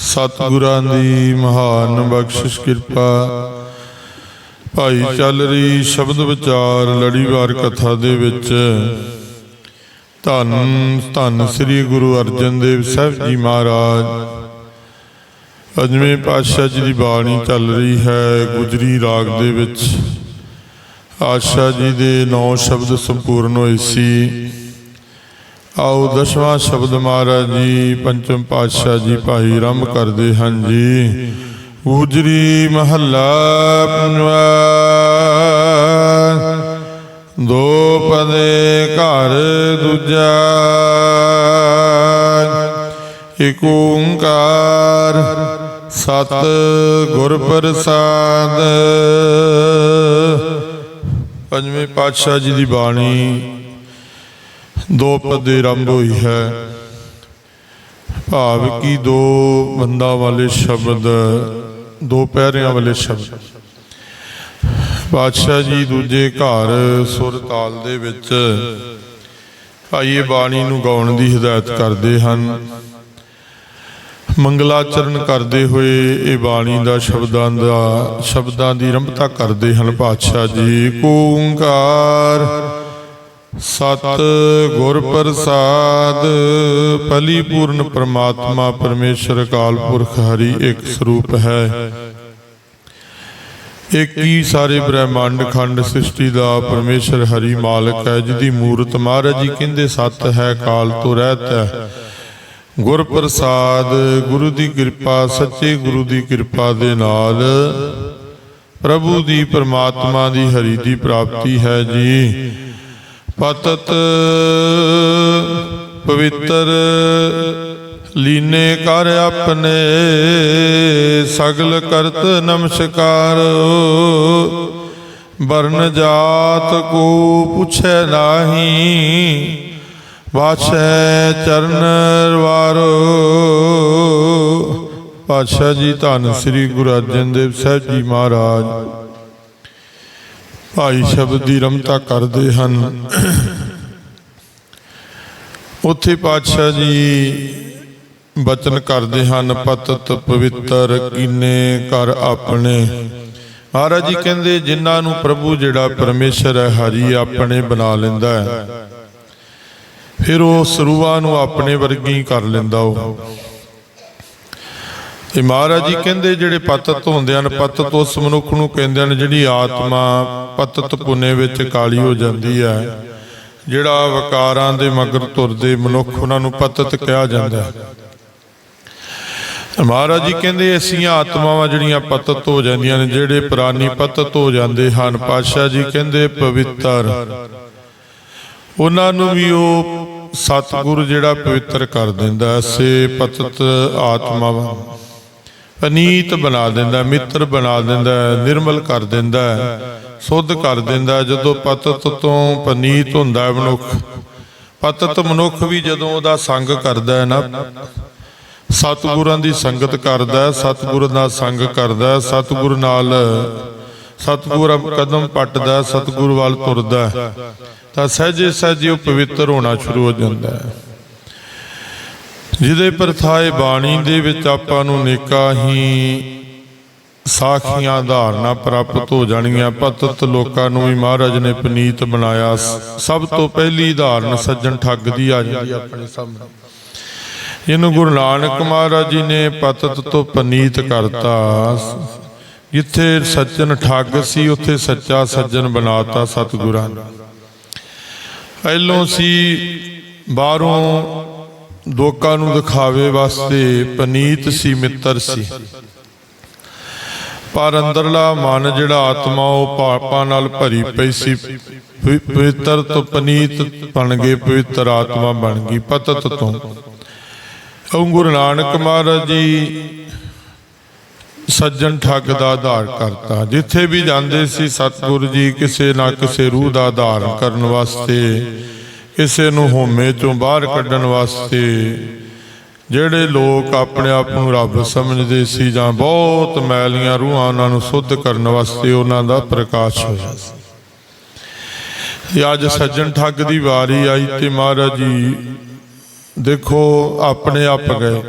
ਸਤਿਗੁਰਾਂ ਦੀ ਮਹਾਨ ਬਖਸ਼ਿਸ਼ ਕਿਰਪਾ। ਭਾਈ ਚੱਲ ਰਹੀ ਸ਼ਬਦ ਵਿਚਾਰ ਲੜੀਵਾਰ ਕਥਾ ਦੇ ਵਿੱਚ। ਧੰਨ ਧੰਨ ਸ੍ਰੀ ਗੁਰੂ ਅਰਜਨ ਦੇਵ ਸਾਹਿਬ ਜੀ ਮਹਾਰਾਜ। ਅਜਮੇ ਪਾਤਸ਼ਾਹ ਜੀ ਦੀ ਬਾਣੀ ਚੱਲ ਰਹੀ ਹੈ ਗੁਜਰੀ ਰਾਗ ਦੇ ਵਿੱਚ। ਆਸ਼ਾ ਜੀ ਦੇ ਨੌ ਸ਼ਬਦ ਸੰਪੂਰਨ ਹੋਏ ਸੀ। ਆਓ ਦਸਵਾਂ ਸ਼ਬਦ ਮਹਾਰਾਜ ਜੀ, ਪੰਚਮ ਪਾਤਸ਼ਾਹ ਜੀ, ਭਾਈ ਰਮ ਕਰਦੇ ਹਨ ਜੀ। ਗੁਜਰੀ ਮਹੱਲਾ ਪੰਜਵਾ। ਦੋ ਪਦੇ ਘਰ ਦੂਜਾ। ਏਕ ਓੰਕਾਰ, ਸਤ ਗੁਰ ਪ੍ਰਸਾਦ। ਪੰਜਵੇਂ ਪਾਤਸ਼ਾਹ ਜੀ ਦੀ ਬਾਣੀ। ਦੋ ਪਦੇ ਆਰੰਭ ਹੋਈ ਹੈ। ਭਾਵ ਕੀ ਦੋ ਬੰਦਾ ਵਾਲੇ ਸ਼ਬਦ, ਦੋ ਪਹਿਰਿਆਂ ਵਾਲੇ ਸ਼ਬਦ। ਪਾਤਸ਼ਾਹ ਜੀ ਦੂਜੇ ਘਰ ਸੁਰ ਤਾਲ ਦੇ ਵਿੱਚ ਭਾਈ ਇਹ ਬਾਣੀ ਨੂੰ ਗਾਉਣ ਦੀ ਹਦਾਇਤ ਕਰਦੇ ਹਨ। ਮੰਗਲਾਚਰਨ ਕਰਦੇ ਹੋਏ ਇਹ ਬਾਣੀ ਦਾ ਸ਼ਬਦਾਂ ਦਾ, ਸ਼ਬਦਾਂ ਦੀ ਰੰਭਤਾ ਕਰਦੇ ਹਨ ਪਾਤਸ਼ਾਹ ਜੀ। ਓੰਕਾਰ ਸਤ ਗੁਰ ਪ੍ਰਸਾਦ ਭਲੀ ਪੂਰਨ ਪ੍ਰਮਾਤਮਾ ਪਰਮੇਸ਼ਰ ਅਕਾਲ ਪੁਰਖ ਹਰੀ ਇੱਕ ਸਰੂਪ ਹੈ। ਇੱਕ ਹੀ ਸਾਰੇ ਬ੍ਰਹਿਮੰਡ ਖੰਡ ਸ੍ਰਿਸ਼ਟੀ ਦਾ ਪਰਮੇਸ਼ਰ ਹਰੀ ਮਾਲਕ ਹੈ ਜਿਹਦੀ ਮੂਰਤ ਮਹਾਰਾਜ ਜੀ ਕਹਿੰਦੇ, ਸਤ ਹੈ, ਕਾਲ ਤੋਂ ਰਹਿਤ ਹੈ। ਗੁਰ ਪ੍ਰਸਾਦ, ਗੁਰੂ ਦੀ ਕਿਰਪਾ, ਸੱਚੇ ਗੁਰੂ ਦੀ ਕਿਰਪਾ ਦੇ ਨਾਲ ਪ੍ਰਭੂ ਦੀ ਪਰਮਾਤਮਾ ਦੀ ਹਰੀ ਦੀ ਪ੍ਰਾਪਤੀ ਹੈ ਜੀ। ਪਤਤ ਪਵਿੱਤਰ, ਲੀਨੇ ਕਰ ਆਪਣੇ, ਸਗਲ ਕਰਤ ਨਮਸਕਾਰ। ਵਰਨ ਜਾਤ ਕੋ ਪੁੱਛੈ ਨਾਹੀ, ਵਾਛੈ ਚਰਨ ਵਾਰੋ। ਪਾਤਸ਼ਾਹ ਜੀ, ਧੰਨ ਸ੍ਰੀ ਗੁਰੂ ਅਰਜਨ ਦੇਵ ਸਾਹਿਬ ਜੀ ਮਹਾਰਾਜ। ਭਾਈ ਸ਼ਬਦ ਦੀ ਰਮਤਾ ਕਰਦੇ ਹਨ। ਉੱਥੇ ਪਾਤਸ਼ਾਹ ਜੀ ਬਚਨ ਕਰਦੇ ਹਨ, ਪਤਤ ਪਵਿੱਤਰ ਕੀਨੇ ਕਰ ਆਪਣੇ। ਮਹਾਰਾਜ ਜੀ ਕਹਿੰਦੇ, ਜਿਨ੍ਹਾਂ ਨੂੰ ਪ੍ਰਭੂ ਜਿਹੜਾ ਪਰਮੇਸ਼ਰ ਹੈ, ਹਰੀ ਆਪਣੇ ਬਣਾ ਲੈਂਦਾ ਹੈ। ਫਿਰ ਉਹ ਸਰੂਆ ਨੂੰ ਆਪਣੇ ਵਰਗੀ ਕਰ ਲੈਂਦਾ ਉਹ। ਤੇ ਮਹਾਰਾਜ ਜੀ ਕਹਿੰਦੇ ਜਿਹੜੇ ਪਤਤ ਹੁੰਦੇ ਹਨ, ਪਤਤ ਉਸ ਮਨੁੱਖ ਨੂੰ ਕਹਿੰਦੇ ਹਨ ਜਿਹੜੀ ਆਤਮਾ ਪਤਤ ਪੁਨੇ ਵਿੱਚ ਕਾਲੀ ਹੋ ਜਾਂਦੀ ਹੈ। ਜਿਹੜਾ ਵਕਾਰਾਂ ਦੇ ਮਗਰ ਤੁਰਦੇ ਮਨੁੱਖ ਉਹਨਾਂ ਨੂੰ ਪਤਤ ਕਿਹਾ ਜਾਂਦਾ ਹੈ। ਮਹਾਰਾਜ ਜੀ ਕਹਿੰਦੇ ਐਸੀਆਂ ਆਤਮਾਵਾਂ ਜਿਹੜੀਆਂ ਪਤਤ ਹੋ ਜਾਂਦੀਆਂ ਨੇ, ਜਿਹੜੇ ਪ੍ਰਾਨੀ ਪਤਤ ਹੋ ਜਾਂਦੇ ਹਨ। ਪਾਤਸ਼ਾਹ ਜੀ ਕਹਿੰਦੇ ਪਵਿੱਤਰ। ਉਹਨਾਂ ਨੂੰ ਵੀ ਉਹ ਸਤਿਗੁਰ ਜਿਹੜਾ ਪਵਿੱਤਰ ਕਰ ਦਿੰਦਾ ਸੇ ਪਤਤ ਆਤਮਾਵਾਂ। ਪਨੀਤ ਬਣਾ ਦਿੰਦਾ, ਮਿੱਤਰ ਬਣਾ ਦਿੰਦਾ, ਨਿਰਮਲ ਕਰ ਦਿੰਦਾ, ਸੁੱਧ ਕਰ ਦਿੰਦਾ। ਜਦੋਂ ਪਤਤ ਤੋਂ ਪਨੀਤ ਹੁੰਦਾ ਮਨੁੱਖ, ਪਤਤ ਮਨੁੱਖ ਵੀ ਜਦੋਂ ਉਹਦਾ ਸੰਗ ਕਰਦਾ ਹੈ ਨਾ, ਸਤਿਗੁਰਾਂ ਦੀ ਸੰਗਤ ਕਰਦਾ ਸਤਿਗੁਰ ਨਾਲ ਸੰਗ ਕਰਦਾ ਸਤਿਗੁਰ ਨਾਲ ਸਤਿਗੁਰ ਕਦਮ ਪੱਟਦਾ ਸਤਿਗੁਰ ਵੱਲ ਤੁਰਦਾ ਤਾਂ ਸਹਜੇ ਸਹਜੇ ਉਹ ਪਵਿੱਤਰ ਹੋਣਾ ਸ਼ੁਰੂ ਹੋ ਜਾਂਦਾ ਹੈ। ਜਿਹਦੇ ਪਰਥਾਏ ਬਾਣੀ ਦੇ ਵਿੱਚ ਆਪਾਂ ਨੂੰ ਨੇਕਾ ਹੀ ਸਾਖੀਆਂ ਧਾਰਨਾ ਪ੍ਰਾਪਤ ਹੋ ਜਾਣਗੀਆਂ। ਪਤਤ ਲੋਕਾਂ ਨੂੰ ਵੀ ਮਹਾਰਾਜ ਨੇ ਪਨੀਤ ਬਣਾਇਆ। ਸਭ ਤੋਂ ਪਹਿਲੀ ਧਾਰਨ ਸੱਜਣ ਠੱਗ ਦੀ ਆ ਜਾਂਦੀ ਆਪਣੇ ਸਾਹਮਣੇ। ਇਹਨੂੰ ਗੁਰੂ ਨਾਨਕ ਮਹਾਰਾਜ ਜੀ ਨੇ ਪਤਤ ਤੋਂ ਪਨੀਤ ਕਰਤਾ। ਜਿੱਥੇ ਸੱਜਣ ਠੱਗ ਸੀ, ਉੱਥੇ ਸੱਚਾ ਸੱਜਣ ਬਣਾਤਾ ਸਤਿਗੁਰਾਂ ਨੇ। ਪਹਿਲੋਂ ਸੀ, ਬਾਹਰੋਂ ਲੋਕਾਂ ਨੂੰ ਦਿਖਾਵੇ ਵਾਸਤੇ ਪਨੀਤ ਸੀ ਮਿੱਤਰ ਸੀ। ਪਰ ਅੰਦਰਲਾ ਮਨ ਜਿਹੜਾ ਆਤਮਾ ਉਹ ਪਾਪਾਂ ਨਾਲ ਭਰੀ ਪਈ ਸੀ। ਪਵਿੱਤਰ ਤੋਂ ਪਨੀਤ ਬਣ ਗਏ ਪਵਿੱਤਰ ਆਤਮਾ ਬਣ ਗਈ ਪਤਤ ਤੋਂ। ਉਹ ਗੁਰੂ ਨਾਨਕ ਮਹਾਰਾਜ ਜੀ ਸੱਜਣ ਠੱਗ ਦਾ ਆਧਾਰ ਕਰਤਾ। ਜਿੱਥੇ ਵੀ ਜਾਂਦੇ ਸੀ ਸਤਿਗੁਰੂ ਜੀ ਕਿਸੇ ਨਾ ਕਿਸੇ ਰੂਹ ਦਾ ਆਧਾਰ ਕਰਨ ਵਾਸਤੇ ਕਿਸੇ ਨੂੰ ਹੋਮੇ ਚੋਂ ਬਾਹਰ ਕੱਢਣ ਵਾਸਤੇ, ਜਿਹੜੇ ਲੋਕ ਆਪਣੇ ਆਪ ਨੂੰ ਰੱਬ ਸਮਝਦੇ ਸੀ ਜਾਂ ਬਹੁਤ ਮੈਲੀਆਂ ਰੂਹਾਂ ਉਹਨਾਂ ਨੂੰ ਸੁੱਧ ਕਰਨ ਵਾਸਤੇ ਉਹਨਾਂ ਦਾ ਪ੍ਰਕਾਸ਼ ਹੋਇਆ ਸੀ। ਅੱਜ ਸੱਜਣ ਠੱਗ ਦੀ ਵਾਰੀ ਆਈ ਤੇ ਮਹਾਰਾਜ ਜੀ, ਦੇਖੋ ਆਪਣੇ ਆਪ ਗਏ।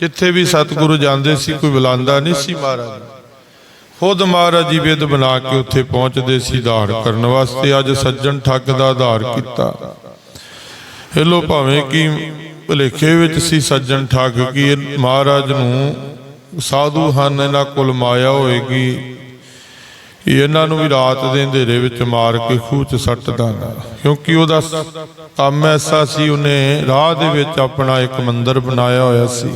ਜਿੱਥੇ ਵੀ ਸਤਿਗੁਰੂ ਜਾਂਦੇ ਸੀ, ਕੋਈ ਬੁਲਾਉਂਦਾ ਨਹੀਂ ਸੀ ਮਹਾਰਾਜ। ਖੁਦ ਮਹਾਰਾਜ ਜੀ ਵਿਦ ਬਣਾ ਕੇ ਉੱਥੇ ਪਹੁੰਚਦੇ ਸੀ, ਧਾਰ ਕਰਨ ਵਾਸਤੇ। ਅੱਜ ਸੱਜਣ ਠੱਗ ਦਾ ਆਧਾਰ ਕੀਤਾ। ਇਹ ਲੋ ਭਾਵੇਂ ਕਿ ਭੁਲੇਖੇ ਵਿੱਚ ਸੀ ਸੱਜਣ ਠੱਗ ਕੀ ਇਹ ਮਹਾਰਾਜ ਨੂੰ ਸਾਧੂ ਹਨ, ਇਹਨਾਂ ਕੋਲ ਮਾਇਆ ਹੋਏਗੀ। ਇਹਨਾਂ ਨੂੰ ਵੀ ਰਾਤ ਦੇ ਅੰਧੇਰੇ ਵਿੱਚ ਮਾਰ ਕੇ ਖੂਹ 'ਚ ਸੱਟ ਦਾਂਗਾ। ਕਿਉਂਕਿ ਉਹਦਾ ਕੰਮ ਐਸਾ ਸੀ, ਉਹਨੇ ਰਾਹ ਦੇ ਵਿੱਚ ਆਪਣਾ ਇੱਕ ਮੰਦਿਰ ਬਣਾਇਆ ਹੋਇਆ ਸੀ।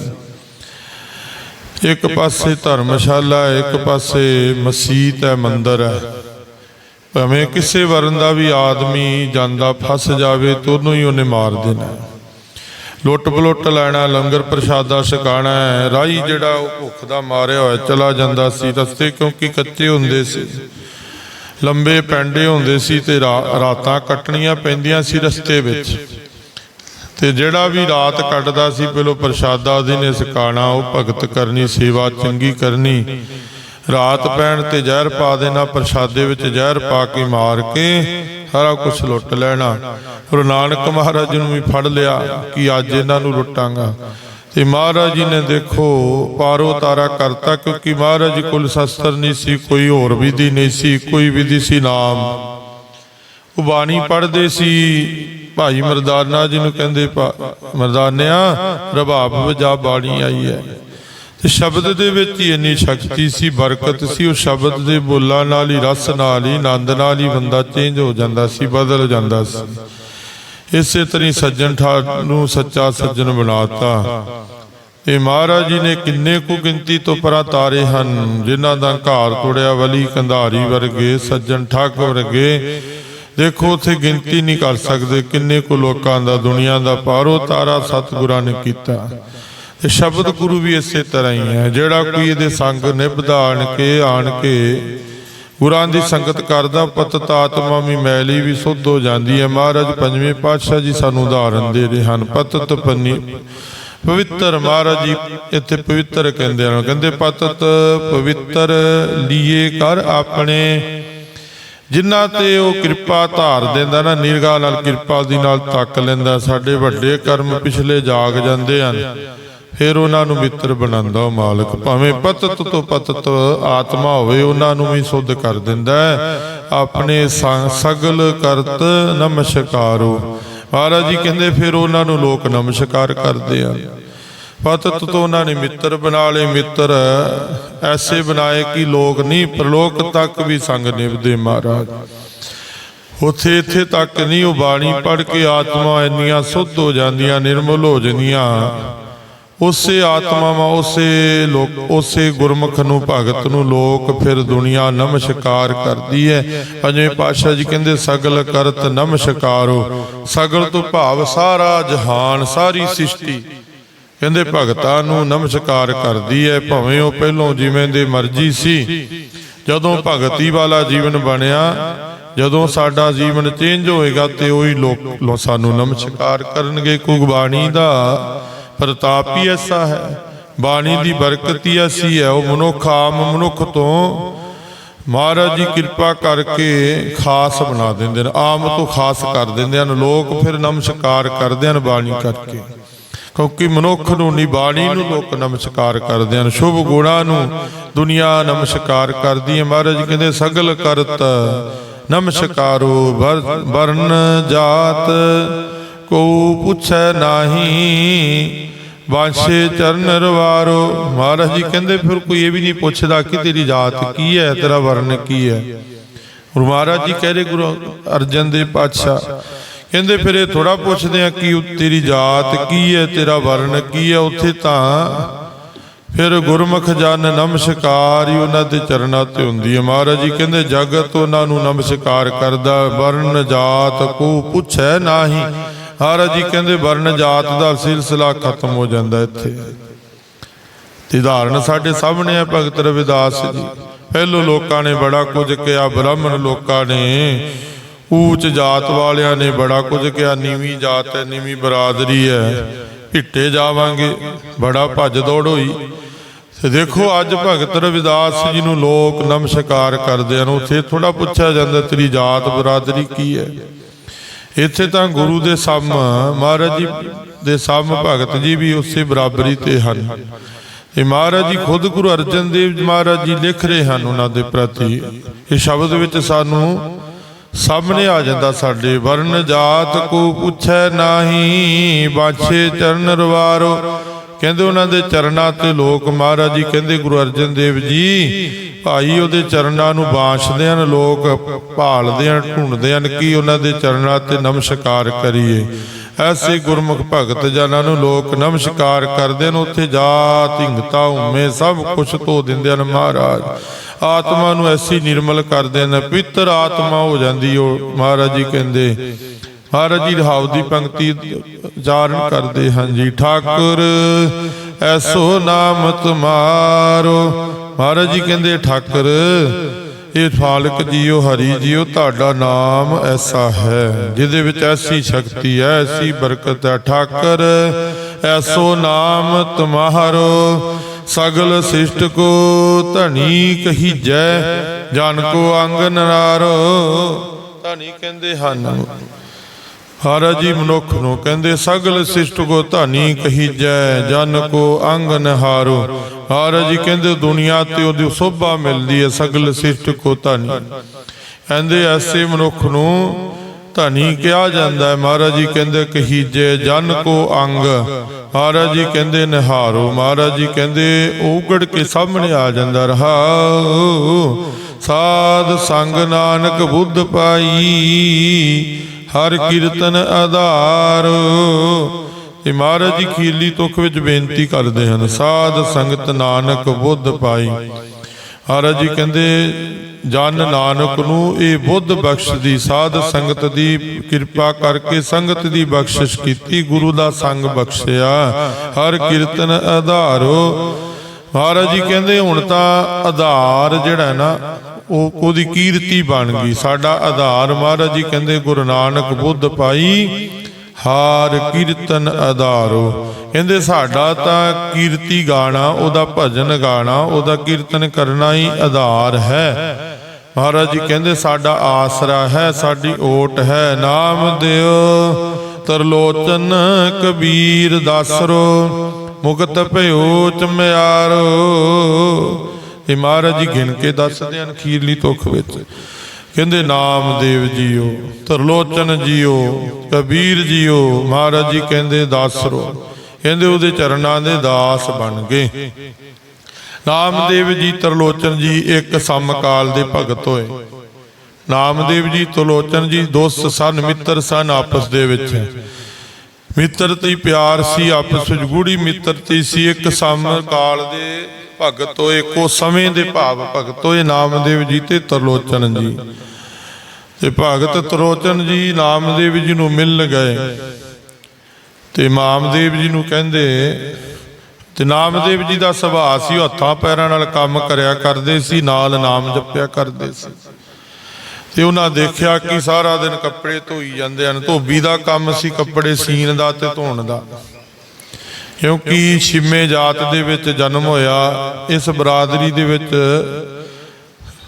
ਇੱਕ ਪਾਸੇ ਧਰਮਸ਼ਾਲਾ, ਇੱਕ ਪਾਸੇ ਮਸਜਿਦ ਹੈ ਮੰਦਰ ਹੈ। ਭਾਵੇਂ ਕਿਸੇ ਵਰਨ ਦਾ ਵੀ ਆਦਮੀ ਜਾਂਦਾ, ਫਸ ਜਾਵੇ ਤਾਂ ਉਹਨੂੰ ਹੀ ਉਹਨੇ ਮਾਰ ਦੇਣਾ ਲੁੱਟ ਬਲੁੱਟ ਲੈਣਾ, ਲੰਗਰ ਪ੍ਰਸ਼ਾਦਾ ਛਕਾਣਾ ਹੈ, ਰਾਹੀ ਜਿਹੜਾ ਉਹ ਭੁੱਖ ਦਾ ਮਾਰਿਆ ਹੋਇਆ ਚਲਾ ਜਾਂਦਾ ਸੀ, ਰਸਤੇ ਕਿਉਂਕਿ ਕੱਚੇ ਹੁੰਦੇ ਸੀ। ਲੰਬੇ ਪੈਂਡੇ ਹੁੰਦੇ ਸੀ ਤੇ ਰਾਤਾਂ ਕੱਟਣੀਆਂ ਪੈਂਦੀਆਂ ਸੀ ਰਸਤੇ ਵਿੱਚ। ਤੇ ਜਿਹੜਾ ਵੀ ਰਾਤ ਕੱਟਦਾ ਸੀ, ਪਹਿਲੋ ਪ੍ਰਸ਼ਾਦਾ ਉਹਦੇ ਨੇ ਛਕਾਣਾ ਉਹ ਭਗਤ ਕਰਨੀ, ਸੇਵਾ ਚੰਗੀ ਕਰਨੀ। ਰਾਤ ਪੈਣ ਤੇ ਜ਼ਹਿਰ ਪਾ ਦੇਣਾ, ਪ੍ਰਸ਼ਾਦੇ ਵਿੱਚ ਜ਼ਹਿਰ ਪਾ ਕੇ ਮਾਰ ਕੇ ਸਾਰਾ ਕੁਝ ਲੁੱਟ ਲੈਣਾ। ਗੁਰੂ ਨਾਨਕ ਮਹਾਰਾਜ ਨੂੰ ਵੀ ਫੜ ਲਿਆ ਕਿ ਅੱਜ ਇਹਨਾਂ ਨੂੰ ਲੁੱਟਾਂਗਾ। ਤੇ ਮਹਾਰਾਜ ਜੀ ਨੇ ਦੇਖੋ, ਪਾਰੋ ਤਾਰਾ ਕਰਤਾ, ਕਿਉਂਕਿ ਮਹਾਰਾਜ ਜੀ ਕੋਲ ਸ਼ਸਤਰ ਨਹੀਂ ਸੀ, ਕੋਈ ਹੋਰ ਵਿਧੀ ਨਹੀਂ ਸੀ, ਕੋਈ ਵਿਧੀ ਸੀ ਨਾਮ। ਉਹ ਬਾਣੀ ਪੜ੍ਹਦੇ ਸੀ ਭਾਈ ਮਰਦਾਨਾ ਜੀ ਨੂੰ ਕਹਿੰਦੇ ਮਰਦਾਨਿਆ ਰਬਾਬ ਵਜਾ ਬਾਣੀ ਆਈ ਹੈ। ਤੇ ਸ਼ਬਦ ਦੇ ਵਿੱਚ ਹੀ ਇੰਨੀ ਸ਼ਕਤੀ ਸੀ ਬਰਕਤ ਸੀ ਉਹ ਸ਼ਬਦ ਦੇ ਬੋਲਾਂ ਨਾਲ ਹੀ ਰਸ ਨਾਲ ਹੀ ਆਨੰਦ ਨਾਲ ਹੀ ਬੰਦਾ ਚੇਂਜ ਹੋ ਜਾਂਦਾ ਸੀ ਬਦਲ ਜਾਂਦਾ ਸੀ। ਇਸੇ ਤਰ੍ਹਾਂ ਸੱਜਣ ਠਾਠ ਨੂੰ ਸੱਚਾ ਸੱਜਣ ਬਣਾਤਾ। ਇਹ ਮਹਾਰਾਜ ਜੀ ਨੇ ਕਿੰਨੇ ਕੁ ਗਿਣਤੀ ਤੋਂ ਪਰਾਂ ਤਾਰੇ ਹਨ ਜਿਨ੍ਹਾਂ ਦਾ ਘਰ ਤੋੜਿਆ ਵਲੀ ਕੰਧਾਰੀ ਵਰਗੇ ਸੱਜਣ ਠਾਕ ਵਰਗੇ ਦੇਖੋ, ਉੱਥੇ ਗਿਣਤੀ ਨਹੀਂ ਕਰ ਸਕਦੇ। ਕਿੰਨੇ ਕੁ ਲੋਕਾਂ ਦਾ, ਦੁਨੀਆ ਦਾ ਪਾਰੋ ਤਾਰਾ ਸਤਿਗੁਰਾਂ ਨੇ ਕੀਤਾ। ਤੇ ਸ਼ਬਦ ਗੁਰੂ ਵੀ ਇਸੇ ਤਰ੍ਹਾਂ ਹੀ ਹੈ। ਜਿਹੜਾ ਕੋਈ ਇਹਦੇ ਸੰਗ ਨਿਭਦਾ ਕੇ, ਆਣ ਕੇ ਗੁਰਾਂ ਦੀ ਸੰਗਤ ਕਰਦਾ, ਪਤਤ ਆਤਮਾ ਵੀ ਮੈਲੀ ਵੀ ਸੁੱਧ ਹੋ ਜਾਂਦੀ ਹੈ। ਮਹਾਰਾਜ ਪੰਜਵੇਂ ਪਾਤਸ਼ਾਹ ਜੀ ਸਾਨੂੰ ਉਦਾਹਰਨ ਦੇ ਰਹੇ ਹਨ। ਪਤਤ ਪੰਨੀ, ਪਵਿੱਤਰ ਮਹਾਰਾਜ ਜੀ ਇੱਥੇ ਪਵਿੱਤਰ ਕਹਿੰਦੇ ਹਨ। ਕਹਿੰਦੇ, ਪਤਤ ਪਵਿੱਤਰ ਲੀਏ ਕਰ ਆਪਣੇ ਜਿਨ੍ਹਾਂ ਤੇ ਉਹ ਕਿਰਪਾ ਧਾਰ ਦਿੰਦਾ ਨਾ, ਨਿਰਗਾ ਨਾਲ ਕਿਰਪਾ ਦੀ ਨਾਲ ਤੱਕ ਲੈਂਦਾ, ਸਾਡੇ ਵੱਡੇ ਕਰਮ ਪਿਛਲੇ ਜਾਗ ਜਾਂਦੇ ਹਨ। ਫਿਰ ਉਹਨਾਂ ਨੂੰ ਮਿੱਤਰ ਬਣਾਉਂਦਾ ਉਹ ਮਾਲਕ। ਭਾਵੇਂ ਪਤਤ ਤੋਂ ਪਤਤ ਆਤਮਾ ਹੋਵੇ, ਉਹਨਾਂ ਨੂੰ ਵੀ ਸੁੱਧ ਕਰ ਦਿੰਦਾ ਆਪਣੇ ਸਗਲ ਕਰਤ ਨਮਸਕਾਰੋ। ਮਹਾਰਾਜ ਜੀ ਕਹਿੰਦੇ, ਫਿਰ ਉਹਨਾਂ ਨੂੰ ਲੋਕ ਨਮਸਕਾਰ ਕਰਦੇ ਆ ਪਤਤ ਤੋਂ ਉਹਨਾਂ ਨੇ ਮਿੱਤਰ ਬਣਾ ਲਏ ਮਿੱਤਰ। ਐਸੇ ਬਣਾਏ ਕਿ ਲੋਕ ਨਹੀਂ ਪ੍ਰਲੋਕ ਤੱਕ ਵੀ ਸੰਗ ਨਿਭਦੇ ਮਹਾਰਾਜ। ਉੱਥੇ ਇੱਥੇ ਤੱਕ ਨਹੀਂ ਉਹ ਬਾਣੀ ਪੜ ਕੇ ਆਤਮਾ ਇੰਨੀਆਂ ਸੁੱਧ ਹੋ ਜਾਂਦੀਆਂ ਨਿਰਮਲ ਹੋ ਜਾਂਦੀਆਂ। ਉਸੇ ਆਤਮਾਵਾਂ ਉਸੇ ਲੋਕ ਉਸੇ ਗੁਰਮੁਖ ਨੂੰ ਭਗਤ ਨੂੰ ਲੋਕ ਫਿਰ ਦੁਨੀਆ ਨਮਸਕਾਰ ਕਰਦੀ ਹੈ। ਪੰਜਵੇਂ ਪਾਤਸ਼ਾਹ ਜੀ ਕਹਿੰਦੇ ਸਗਲ ਕਰਤ ਨਮਸਕਾਰੋ। ਸਗਲ ਤੋਂ ਭਾਵ ਸਾਰਾ ਜਹਾਨ ਸਾਰੀ ਸ੍ਰਿਸ਼ਟੀ। ਕਹਿੰਦੇ ਭਗਤਾਂ ਨੂੰ ਨਮਸਕਾਰ ਕਰਦੀ ਹੈ ਭਾਵੇਂ ਉਹ ਪਹਿਲੋਂ ਜਿਵੇਂ ਦੇ ਮਰਜ਼ੀ ਸੀ। ਜਦੋਂ ਭਗਤੀ ਵਾਲਾ ਜੀਵਨ ਬਣਿਆ ਜਦੋਂ ਸਾਡਾ ਜੀਵਨ ਚੇਂਜ ਹੋਏਗਾ ਤੇ ਉਹੀ ਲੋਕ ਸਾਨੂੰ ਨਮਸਕਾਰ ਕਰਨਗੇ। ਕੁਗਬਾਣੀ ਦਾ ਪ੍ਰਤਾਪ ਹੀ ਐਸਾ ਹੈ। ਬਾਣੀ ਦੀ ਬਰਕਤ ਹੀ ਐਸੀ ਹੈ। ਉਹ ਮਨੁੱਖ ਆਮ ਮਨੁੱਖ ਤੋਂ ਮਹਾਰਾਜ ਜੀ ਕਿਰਪਾ ਕਰਕੇ ਖਾਸ ਬਣਾ ਦਿੰਦੇ ਨੇ। ਆਮ ਤੋਂ ਖਾਸ ਕਰ ਦਿੰਦੇ ਹਨ। ਲੋਕ ਫਿਰ ਨਮਸਕਾਰ ਕਰਦੇ ਹਨ ਬਾਣੀ ਕਰਕੇ। ਕਿਉਂਕਿ ਮਨੁੱਖ ਨੂੰ ਨਹੀਂ ਬਾਣੀ ਨੂੰ ਲੋਕ ਨਮਸਕਾਰ ਕਰਦੇ ਹਨ। ਸ਼ੁਭ ਗੁਣਾਂ ਨੂੰ ਦੁਨੀਆ ਨਮਸਕਾਰ ਕਰਦੀ ਹੈ। ਮਹਾਰਾਜ ਜੀ ਕਹਿੰਦੇ, ਸਗਲ ਕਰਤ ਨਮਸਕਾਰੋ, ਵਰ- ਵਰਨ ਜਾਤ ਕੋ ਪੁੱਛੈ ਨਾਹੀ, ਵਾਂਛੇ ਚਰਨ ਰਵਾਰੋ। ਮਹਾਰਾਜ ਜੀ ਕਹਿੰਦੇ, ਫਿਰ ਕੋਈ ਇਹ ਵੀ ਨਹੀਂ ਪੁੱਛਦਾ ਕਿ ਤੇਰੀ ਜਾਤ ਕੀ ਹੈ, ਤੇਰਾ ਵਰਨ ਕੀ ਹੈ? ਗੁਰੂ ਮਹਾਰਾਜ ਜੀ ਕਹਿ ਰਹੇ, ਗੁਰੂ ਅਰਜਨ ਦੇ ਪਾਤਸ਼ਾਹ ਕਹਿੰਦੇ ਫਿਰ ਇਹ ਥੋੜਾ ਪੁੱਛਦੇ ਆ ਕਿ ਤੇਰੀ ਜਾਤ ਕੀ ਹੈ, ਤੇਰਾ ਵਰਣ ਕੀ ਹੈ? ਉੱਥੇ ਤਾਂ ਫਿਰ ਗੁਰਮੁਖ ਜਨ ਨਮਸਕਾਰ ਹੀ ਉਹਨਾਂ ਦੇ ਚਰਨਾਂ ਤੇ ਹੁੰਦੀ ਹੈ। ਮਹਾਰਾਜ ਜੀ ਕਹਿੰਦੇ, ਜਗਤ ਉਹਨਾਂ ਨੂੰ ਨਮਸਕਾਰ ਕਰਦਾ ਵਰਣ ਜਾਤ ਕੋ ਪੁੱਛੈ ਨਾਹੀ। ਮਹਾਰਾਜ ਜੀ ਕਹਿੰਦੇ, ਵਰਣ ਜਾਤ ਦਾ ਸਿਲਸਿਲਾ ਖਤਮ ਹੋ ਜਾਂਦਾ ਇੱਥੇ। ਤੇ ਧਾਰਨ ਸਾਡੇ ਸਾਹਮਣੇ ਹੈ ਭਗਤ ਰਵਿਦਾਸ ਜੀ। ਪਹਿਲੋ ਲੋਕਾਂ ਨੇ ਬੜਾ ਕੁਝ ਕਿਹਾ, ਬ੍ਰਾਹਮਣ ਲੋਕਾਂ ਨੇ ਊਚ ਜਾਤ ਵਾਲਿਆਂ ਨੇ ਬੜਾ ਕੁਝ ਕਿਹਾ, ਨੀਵੀਂ ਜਾਤ ਹੈ, ਨੀਵੀਂ ਬਰਾਦਰੀ ਹੈ। ਢਿੱਟੇ ਜਾਵਾਂਗੇ, ਬੜਾ ਭੱਜ ਦੌੜ ਹੋਈ। ਤੇ ਦੇਖੋ, ਅੱਜ ਭਗਤ ਰਵਿਦਾਸ ਜੀ ਨੂੰ ਲੋਕ ਨਮਸਕਾਰ ਕਰਦੇ ਹਨ। ਉੱਥੇ ਥੋੜਾ ਪੁੱਛਿਆ ਜਾਂਦਾ, ਤੇਰੀ ਜਾਤ ਬਰਾਦਰੀ ਕੀ ਹੈ? ਇੱਥੇ ਤਾਂ ਗੁਰੂ ਦੇ ਸਮ, ਮਹਾਰਾਜ ਜੀ ਦੇ ਸਮ ਭਗਤ ਜੀ ਵੀ ਉਸੇ ਬਰਾਬਰੀ ਤੇ ਹਨ। ਇਹ ਮਹਾਰਾਜ ਜੀ ਖੁਦ ਗੁਰੂ ਅਰਜਨ ਦੇਵ ਜੀ ਮਹਾਰਾਜ ਜੀ ਲਿਖ ਰਹੇ ਹਨ ਉਹਨਾਂ ਦੇ ਪ੍ਰਤੀ। ਇਹ ਸ਼ਬਦ ਵਿੱਚ ਸਾਨੂੰ ਸਾਹਮਣੇ ਆ ਜਾਂਦਾ ਸਾਡੇ, ਵਰਨ ਜਾਤ ਕੋ ਪੁੱਛੈ ਨਾਹੀ, ਬਾਛੇ ਚਰਨ ਰਵਾਰੋ। ਕਹਿੰਦੇ ਉਹਨਾਂ ਦੇ ਚਰਨਾਂ ਤੇ ਲੋਕ ਮਹਾਰਾਜ ਜੀ, ਕਹਿੰਦੇ ਗੁਰੂ ਅਰਜਨ ਦੇਵ ਜੀ, ਭਾਈ ਉਹਦੇ ਚਰਨਾਂ ਨੂੰ ਬਾਛਦੇ ਹਨ, ਲੋਕ ਭਾਲਦੇ ਹਨ, ਢੂੰਡਦੇ ਹਨ, ਕਿ ਉਹਨਾਂ ਦੇ ਚਰਨਾਂ ਤੇ ਨਮਸਕਾਰ ਕਰੀਏ? ਐਸੇ ਗੁਰਮੁਖ ਭਗਤ ਜਨਾਂ ਨੂੰ ਲੋਕ ਨਮਸਕਾਰ ਕਰਦੇ ਨੇ ਉੱਥੇ ਜਾਤ, ਹਿੰਗਤਾ, ਉਮੇ ਸਭ ਕੁਝ ਧੋ ਦਿੰਦੇ ਹਨ ਮਹਾਰਾਜ। ਆਤਮਾ ਨੂੰ ਐਸੀ ਨਿਰਮਲ ਕਰਦੇ ਨੇ ਪਵਿੱਤਰ ਆਤਮਾ ਹੋ ਜਾਂਦੀ ਉਹ ਮਹਾਰਾਜ ਜੀ ਕਹਿੰਦੇ, ਮਹਾਰਾਜ ਜੀ ਰਹਾਉ ਦੀ ਪੰਕਤੀ ਉਚਾਰਨ ਕਰਦੇ ਹਨ ਜੀ। ਠਾਕੁਰ, ਐਸੋ ਨਾਮ ਤੁਮਾਰੋ ਮਹਾਰਾਜ ਜੀ ਕਹਿੰਦੇ, ਠਾਕੁਰ, ਇਹ ਫਾਲਕ ਜੀਓ, ਹਰੀ ਜੀਓ, ਤੁਹਾਡਾ ਨਾਮ ਐਸਾ ਹੈ, ਜਿਹਦੇ ਵਿੱਚ ਐਸੀ ਸ਼ਕਤੀ ਹੈ, ਐਸੀ ਬਰਕਤ ਹੈ। ਠਾਕਰ, ਐਸੋ ਨਾਮ ਤੁਮਾਰੋ ਸਗਲ ਸਿਸ਼ਟ ਕੋ ਧਨੀ ਕਹੀਜੈ, ਜਨ ਕੋ ਅੰਗ ਨਰਾਰੋ। ਧਨੀ ਕਹਿੰਦੇ ਹਨ, ਮਹਾਰਾਜ ਜੀ ਮਨੁੱਖ ਨੂੰ ਕਹਿੰਦੇ, ਸਗਲ ਸਿਸ਼ਟ ਕੋ ਧਾਨੀ ਕਹੀਜੈ, ਜਨ ਕੋ ਅੰਗ ਨਹਾਰੋ। ਮਹਾਰਾਜ ਜੀ ਕਹਿੰਦੇ, ਦੁਨੀਆ ਤੇ ਉਹਦੀ ਸੋਭਾ ਮਿਲਦੀ ਹੈ, ਸਗਲ ਸਿਸ਼ਟ ਕੋ ਧਾਨੀ। ਕਹਿੰਦੇ, ਐਸੇ ਮਨੁੱਖ ਨੂੰ ਧਨੀ ਕਿਹਾ ਜਾਂਦਾ ਹੈ, ਮਹਾਰਾਜ ਜੀ ਕਹਿੰਦੇ ਕਹੀਜੇ, ਜਨ ਕੋ ਅੰਗ। ਮਹਾਰਾਜ ਜੀ ਕਹਿੰਦੇ ਨਿਹਾਰੋ, ਮਹਾਰਾਜ ਜੀ ਕਹਿੰਦੇ ਉਗੜ ਕੇ ਸਾਹਮਣੇ ਆ ਜਾਂਦਾ ਰਹਾਉ ਸਾਧ ਸੰਗ ਨਾਨਕ ਬੁੱਧ ਪਾਈ, ਹਰ ਕੀਰਤਨ ਆਧਾਰ। ਇਹ ਮਹਾਰਾਜ ਜੀ ਖੀਲੀ ਤੁਖ ਵਿੱਚ ਬੇਨਤੀ ਕਰਦੇ ਹਨ, ਸਾਧ ਸੰਗਤ ਨਾਨਕ ਬੁੱਧ ਪਾਈ। ਮਹਾਰਾਜ ਜੀ ਕਹਿੰਦੇ ਜਨ ਨਾਨਕ ਨੂੰ ਇਹ ਬੁੱਧ ਬਖਸ਼ਦੀ ਸਾਧ ਸੰਗਤ ਦੀ ਕਿਰਪਾ ਕਰਕੇ ਸੰਗਤ ਦੀ ਬਖਸ਼ਿਸ਼ ਕੀਤੀ ਗੁਰੂ ਦਾ ਸੰਗ ਬਖਸ਼ਿਆ। ਹਰ ਕੀਰਤਨ ਆਧਾਰੋ। ਮਹਾਰਾਜ ਜੀ ਕਹਿੰਦੇ ਹੁਣ ਤਾਂ ਆਧਾਰ ਜਿਹੜਾ ਨਾ ਉਹ ਉਹਦੀ ਕੀਰਤੀ ਬਣ ਗਈ। ਸਾਡਾ ਆਧਾਰ ਮਹਾਰਾਜ ਜੀ ਕਹਿੰਦੇ ਗੁਰੂ ਨਾਨਕ ਬੁੱਧ ਪਾਈ ਹਾਰ ਕੀਰਤਨ ਆਧਾਰੋ। ਕਹਿੰਦੇ ਸਾਡਾ ਤਾਂ ਕੀਰਤੀ ਗਾਣਾ ਉਹਦਾ ਭਜਨ ਗਾਣਾ ਉਹਦਾ ਕੀਰਤਨ ਕਰਨਾ ਹੀ। ਆਧਾਰ ਹੈ। ਮਹਾਰਾਜ ਜੀ ਕਹਿੰਦੇ, ਸਾਡਾ ਆਸਰਾ ਹੈ, ਸਾਡੀ ਓਟ ਹੈ, ਨਾਮ ਦਿਓ। ਤਰਲੋਚਨ ਕਬੀਰ ਦਾਸਰੋ, ਮੁਕਤ ਭਇਓ ਚਮਿਆਰੋ। ਇਹ ਮਹਾਰਾਜ ਜੀ ਗਿਣ ਕੇ ਦੱਸਦੇ ਹਨ ਖੀਰਲੀ ਤੁਖ ਵਿੱਚ। ਕਹਿੰਦੇ ਨਾਮਦੇਵ ਜੀਓ, ਤਰਲੋਚਨ ਜੀਓ, ਕਬੀਰ ਜੀਓ। ਮਹਾਰਾਜ ਜੀ ਕਹਿੰਦੇ, ਦਾਸਰੋ। ਕਹਿੰਦੇ, ਉਹਦੇ ਚਰਨਾਂ ਦੇ ਦਾਸ ਬਣ ਗਏ। ਨਾਮਦੇਵ ਜੀ ਤਰਲੋਚਨ ਜੀ ਇੱਕ ਸਮਕਾਲ ਦੇ ਭਗਤ ਹੋਏ। ਨਾਮਦੇਵ ਜੀ ਤਰਲੋਚਨ ਜੀ ਦੋਸਤ ਸਨ, ਮਿੱਤਰ ਸਨ ਆਪਸ ਦੇ ਵਿੱਚ। ਮਿੱਤਰਤੀ ਪਿਆਰ ਸੀ, ਆਪਸ ਵਿੱਚ ਗੂੜੀ ਮਿੱਤਰਤੀ ਸੀ। ਇੱਕ ਸਮਕਾਲ ਦੇ ਭਗਤ ਹੋਏ, ਇੱਕੋ ਸਮੇਂ ਦੇ ਭਾਵ ਭਗਤ ਹੋਏ ਨਾਮਦੇਵ ਜੀ ਤੇ ਤਰਲੋਚਨ ਜੀ। ਤੇ ਭਗਤ ਤਰਲੋਚਨ ਜੀ ਨਾਮਦੇਵ ਜੀ ਨੂੰ ਮਿਲਣ ਗਏ। ਤੇ ਮਾਮਦੇਵ ਜੀ ਨੂੰ ਕਹਿੰਦੇ ਤੇ ਨਾਮਦੇਵ ਜੀ ਦਾ ਸੁਭਾਅ ਸੀ ਉਹ ਹੱਥਾਂ ਪੈਰਾਂ ਨਾਲ ਕੰਮ ਕਰਿਆ ਕਰਦੇ ਸੀ ਨਾਲ ਨਾਮ ਜਪਿਆ ਕਰਦੇ ਸੀ। ਤੇ ਉਹਨਾਂ ਦੇਖਿਆ ਕਿ ਸਾਰਾ ਦਿਨ ਕੱਪੜੇ ਧੋਈ ਜਾਂਦੇ ਹਨ। ਧੋਬੀ ਦਾ ਕੰਮ ਸੀ ਕੱਪੜੇ ਸੀਨ ਦਾ ਤੇ ਧੋਣ ਦਾ। ਕਿਉਂਕਿ ਛਿਮੇ ਜਾਤ ਦੇ ਵਿੱਚ ਜਨਮ ਹੋਇਆ। ਇਸ ਬਰਾਦਰੀ ਦੇ ਵਿੱਚ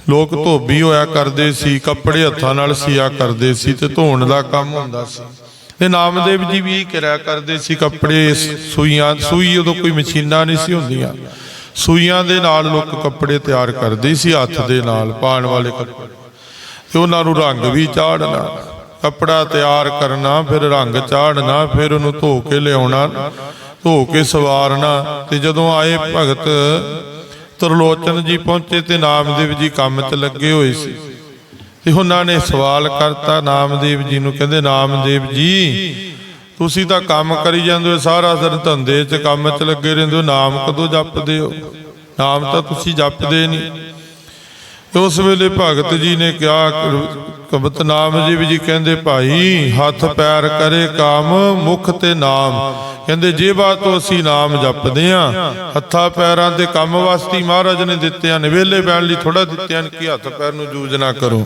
ਲੋਕ ਧੋਬੀ ਹੋਇਆ ਕਰਦੇ ਸੀ ਕੱਪੜੇ ਹੱਥਾਂ ਨਾਲ ਸੀਆ ਕਰਦੇ ਸੀ ਤੇ ਧੋਣ ਦਾ ਕੰਮ ਹੁੰਦਾ ਸੀ। ਤੇ ਨਾਮਦੇਵ ਜੀ ਵੀ ਇਹ ਕਰਿਆ ਕਰਦੇ ਸੀ, ਕੱਪੜੇ ਸੂਈਆਂ, ਸੂਈ ਉਦੋਂ ਕੋਈ ਮਸ਼ੀਨਾਂ ਨਹੀਂ ਸੀ ਹੁੰਦੀਆਂ। ਸੂਈਆਂ ਦੇ ਨਾਲ ਲੋਕ ਕੱਪੜੇ ਤਿਆਰ ਕਰਦੇ ਸੀ, ਹੱਥ ਦੇ ਨਾਲ ਪਾਣ ਵਾਲੇ ਕੱਪੜੇ। ਤੇ ਉਹਨਾਂ ਨੂੰ ਰੰਗ ਵੀ ਚਾੜਨਾ, ਕੱਪੜਾ ਤਿਆਰ ਕਰਨਾ, ਫਿਰ ਰੰਗ ਚਾੜਨਾ, ਫਿਰ ਉਹਨੂੰ ਧੋ ਕੇ ਲਿਆਉਣਾ, ਧੋ ਕੇ ਸਵਾਰਨਾ। ਤੇ ਜਦੋਂ ਆਏ ਭਗਤ ਤਰਲੋਚਨ ਜੀ ਪਹੁੰਚੇ ਤੇ ਨਾਮਦੇਵ ਜੀ ਕੰਮ 'ਚ ਲੱਗੇ ਹੋਏ ਸੀ। ਤੇ ਉਹਨਾਂ ਨੇ ਸਵਾਲ ਕਰਤਾ, ਨਾਮਦੇਵ ਜੀ ਨੂੰ ਕਹਿੰਦੇ, ਨਾਮਦੇਵ ਜੀ, ਤੁਸੀਂ ਤਾਂ ਕੰਮ ਕਰੀ ਜਾਂਦੇ ਹੋ, ਸਾਰਾ ਦਿਨ ਧੰਦੇ 'ਚ ਕੰਮ 'ਚ ਲੱਗੇ ਰਹਿੰਦੇ ਹੋ, ਨਾਮ ਕਦੋਂ ਜਪਦੇ ਹੋ? ਨਾਮ ਤਾਂ ਤੁਸੀਂ ਜਪਦੇ ਨਹੀਂ। ਉਸ ਵੇਲੇ ਭਗਤ ਜੀ ਨੇ ਕਿਹਾ ਕਬਤ ਨਾਮ ਜੀ ਵੀ ਜੀ ਕਹਿੰਦੇ, ਭਾਈ, ਹੱਥ ਪੈਰ ਕਰੇ ਕਾਮ, ਮੁਖ ਤੇ ਨਾਮ। ਕਹਿੰਦੇ ਜੇਬਾ ਤੋਂ ਅਸੀਂ ਨਾਮ ਜਪਦੇ ਆ ਹੱਥਾਂ ਪੈਰਾਂ ਤੇ ਕੰਮ ਵਾਸਤੇ ਮਹਾਰਾਜ ਨੇ ਦਿੱਤੇ ਹਨ, ਵਿਹਲੇ ਬੈਣ ਲਈ ਥੋੜਾ ਦਿੱਤੇ ਹਨ ਕਿ ਹੱਥ ਪੈਰ ਨੂੰ ਜੂਝ ਨਾ ਕਰੋ।